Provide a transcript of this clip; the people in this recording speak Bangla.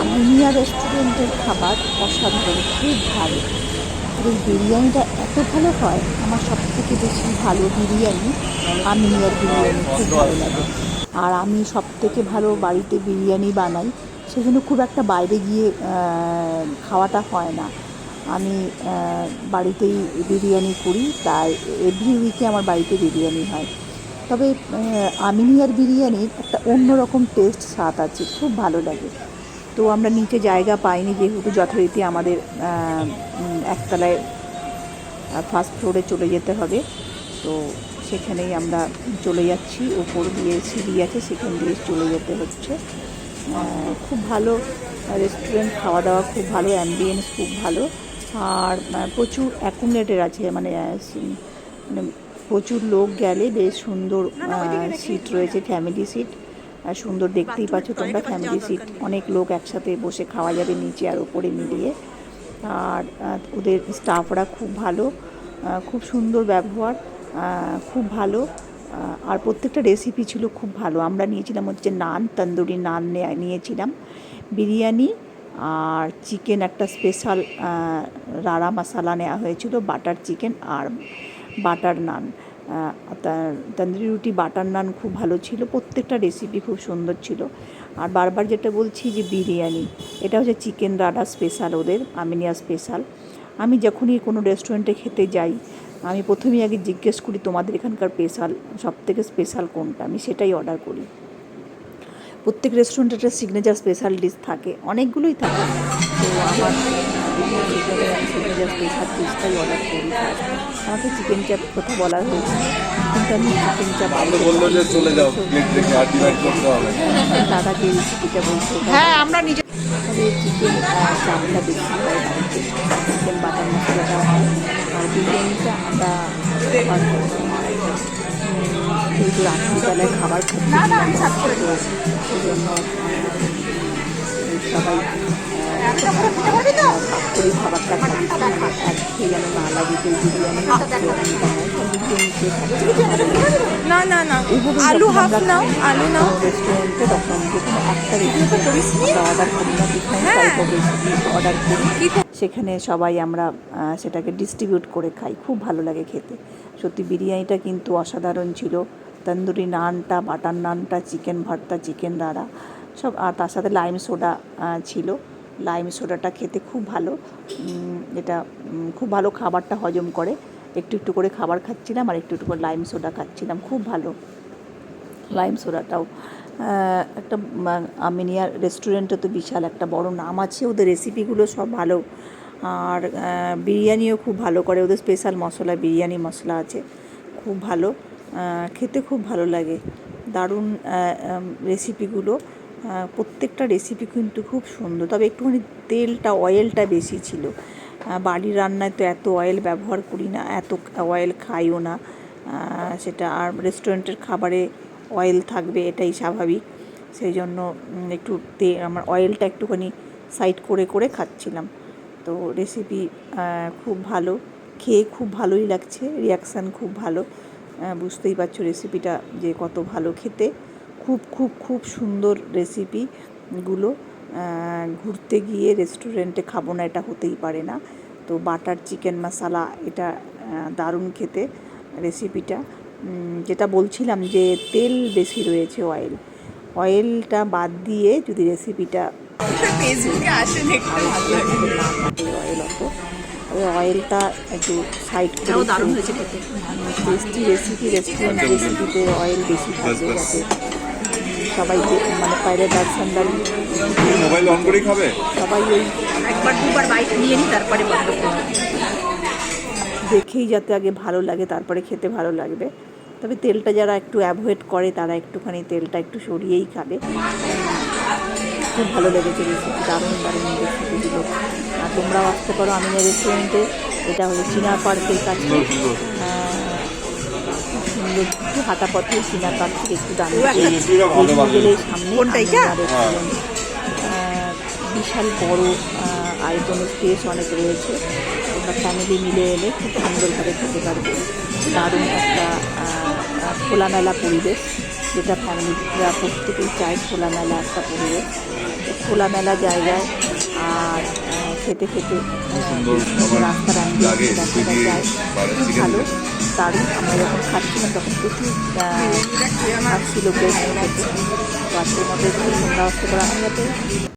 আমিনিয়া রেস্টুরেন্টের খাবার অসাধারণ, খুব ভালো। এবং বিরিয়ানিটা এত ভালো হয়, আমার সব থেকে বেশি ভালো বিরিয়ানি আমিনিয়ার বিরিয়ানি, খুব ভালো লাগে। আর আমি সব থেকে ভালো বাড়িতে বিরিয়ানি বানাই, সেজন্য খুব একটা বাইরে গিয়ে খাওয়াটা হয় না। আমি বাড়িতেই বিরিয়ানি করি তাই এভরি উইকে আমার বাড়িতে বিরিয়ানি হয়। তবে আমিনিয়ার বিরিয়ানির একটা অন্যরকম টেস্ট স্বাদ আছে, খুব ভালো লাগে। তো আমরা নিচে জায়গা পাইনি যেহেতু যথারীতি আমাদের একতলায় ফার্স্ট ফ্লোরে চলে যেতে হবে। তো সেখানেই আমরা চলে যাচ্ছি। ওপর দিয়ে সিঁড়ি আছে সেখান দিয়ে চলে যেতে হচ্ছে। খুব ভালো রেস্টুরেন্ট খাওয়া দাওয়া খুব ভালো অ্যাম্বিয়েন্স খুব ভালো। আর প্রচুর অ্যাকুমুলেটের আছে মানে মানে প্রচুর লোক গেলে বেশ সুন্দর সিট রয়েছে ফ্যামিলি সিট সুন্দর দেখতেই পাচ্ছ তোমরা ফ্যামিলি সিট অনেক লোক একসাথে বসে খাওয়া যাবে নিচে আর ওপরে মিলিয়ে। আর ওদের স্টাফরা খুব ভালো খুব সুন্দর ব্যবহার খুব ভালো। আর প্রত্যেকটা রেসিপি ছিল খুব ভালো। আমরা নিয়েছিলাম হচ্ছে নান তন্দুরি নান নেয়া- নিয়েছিলাম। বিরিয়ানি আর চিকেন একটা স্পেশাল রাড়া মশালা নেওয়া হয়েছিল বাটার চিকেন আর বাটার নান তন্দুরি রুটি, বাটার নান খুব ভালো ছিল। প্রত্যেকটা রেসিপি খুব সুন্দর ছিল। আর বারবার যেটা বলছি যে বিরিয়ানি, এটা হচ্ছে চিকেন রাডা স্পেশাল ওদের, আমিনিয়া স্পেশাল আমি যখনই কোনো রেস্টুরেন্টে খেতে যাই, আমি প্রথমেই আগে জিজ্ঞেস করি, তোমাদের এখানকার স্পেশাল সব থেকে স্পেশাল কোনটা? আমি সেটাই অর্ডার করি। প্রত্যেক রেস্টুরেন্টে একটা সিগনেচার স্পেশাল ডিশ থাকে, অনেকগুলোই থাকে। আমার সিগনেচার স্পেশাল ডিশটাই অর্ডার করি। আমাকে চিকেন চাপ কথা বলা হয়েছে। কিন্তু আমি চিকেন চাপ আপনি বলল যে চলে যাও প্লেট রেখে আর ডিভাইড করতে হবে। দাদা যে রেসিপিটা বলছে হ্যাঁ আমরা নিজে তবে চিকেন চাপটা বেশি হয় বাড়িতে চিকেন বাটার মশলাটা হয়। আর বিরিয়ানিটা আমরা খাবার যেহেতু রাত্রিবেলায় খাবার তো সেই জন্য সবাই না না না। আলু হাফ আলু অর্ডার না করি সেখানে সবাই আমরা সেটাকে ডিস্ট্রিবিউট করে খাই। খুব ভালো লাগে খেতে। সত্যি বিরিয়ানিটা কিন্তু অসাধারণ ছিল। তন্দুরি নানটা, বাটার নানটা, চিকেন ভর্তা, চিকেন রাড়া, সব, আর তার সাথে লাইম সোডা ছিল। লাইম সোডাটা খেতে খুব ভালো। এটা খুব ভালো খাবারটা হজম করে। একটু একটু করে খাবার খাচ্ছিলাম আর একটু একটু করে লাইম সোডা খাচ্ছিলাম। খুব ভালো লাইম সোডাটাও একটা আমিনিয়ার রেস্টুরেন্টে তো বিশাল একটা বড় নাম আছে। ওদের রেসিপিগুলো সব ভালো। আর বিরিয়ানিও খুব ভালো করে। ওদের স্পেশাল মশলা, বিরিয়ানি মশলা আছে। খুব ভালো। খেতে খুব ভালো লাগে। দারুণ রেসিপিগুলো প্রত্যেকটা রেসিপি কিন্তু খুব সুন্দর। তবে একটুখানি তেলটা অয়েলটা বেশি ছিল। বাড়ির রান্নায় তো এত অয়েল ব্যবহার করি না, এত অয়েল খাইও না। সেটা আর রেস্টুরেন্টের খাবারে অয়েল থাকবে, এটাই স্বাভাবিক। সেই জন্য একটু তে, আমার অয়েলটা একটুখানি সাইড করে করে খাচ্ছিলাম। তো রেসিপি খুব ভালো। খেয়ে খুব ভালোই লাগছে রিয়াকশান খুব ভালো। বুঝতেই পারছ রেসিপিটা যে কত ভালো খেতে। খুব খুব খুব সুন্দর রেসিপিগুলো ঘুরতে গিয়ে রেস্টুরেন্টে খাব না এটা হতেই পারে না। তো বাটার চিকেন মশালা এটা দারুণ খেতে রেসিপিটা যেটা বলছিলাম যে তেল বেশি রয়েছে অয়েল অয়েলটা বাদ দিয়ে যদি রেসিপিটা ফেসবুকে আসে দেখতে ভালো লাগে। অয়েল অত তবে অয়েলটা একটু সাইড করে দারুণ হয়েছে খেতে। টেস্টি রেসিপি রেস্টুরেন্ট রেসিপিতে অয়েল বেশি থাকে যাতে সবাই মানে পাইরে দার্সানদারি তুমি মোবাইল অন করেই খাবে? সবাই ওই একবার দুবার বাইক নিয়ে নি তারপরে বন্ধ দেখেই যাতে আগে ভালো লাগে তারপরে খেতে ভালো লাগবে। তবে তেলটা যারা একটু অ্যাভয়েড করে তারা একটুখানি তেলটা একটু সরিয়েই খাবে। খুব ভালো লেগেছে রেসিপি দারুণ দারুণ রেসিপিগুলো আর তোমরাও আসতে পারো আমি রেস্টুরেন্টে এটা হলো চীনা পার্কের কাছে। সুন্দর একটু হাঁটা পথে চীনা পার্ক থেকে একটু ডান সামনে বিশাল বড় আহ, আয়তনের স্পেস অনেক রয়েছে। তোমরা ফ্যামিলি মিলে এলে খুব সুন্দরভাবে খেতে পারবে। দারুণ একটা খোলামেলা পরিবেশ যেটা ফ্যামিলিরা প্রত্যেকেই চায় খোলামেলা একটা পরিবেশ। খোলামেলা জায়গায় আর খেতে খেতে রাস্তার লাগে দেখা যায়। খুব ভালো। দারুণ। আমরা যখন খাচ্ছিলাম, তখন প্রচুর খাচ্ছিল বেশ খেতে। তো আজকের মতো সন্ধ্যা অস্ত করা আমি